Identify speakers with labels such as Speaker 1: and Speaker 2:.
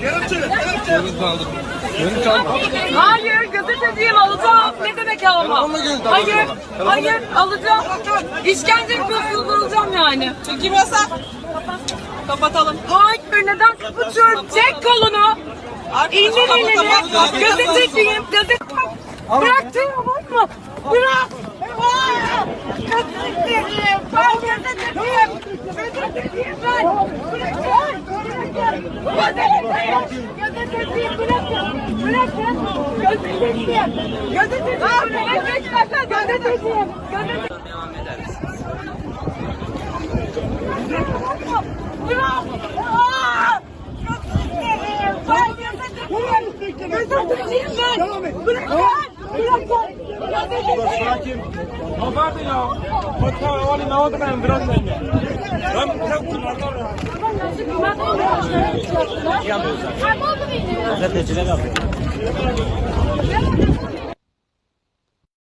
Speaker 1: Görüntü aldım. Görüntü. Hayır gazeteciyim alacağım. Ne demek alma? Hayır, hayır alacağım. İşkence yapıyorsunuz alacağım yani.
Speaker 2: Çekim yasak. Kapatalım.
Speaker 1: Hayır neden kapatıyorum? Çek kolunu. İndir elini. Gazeteciyim. Gazete. Bıraktın mı? Bırak. Bırak. Gazeteciyim. Gazeteciyim. Bırakın. Bırakın. Gazeteciyim. Gazeteciyim. Bırakın. Gazeteciyim. Gazeteciyim. Bırak. Aa! Gazeteciyim. Ben gazeteciyim. Gazeteciyim ben. Bırakın. Bırakın. Gazeteciyim.
Speaker 3: Sakin. Kapat ya. Bak havali ne oldu ben biraz önce. Ben çok kullanıyorum.
Speaker 4: Gazeteciler yapıyor.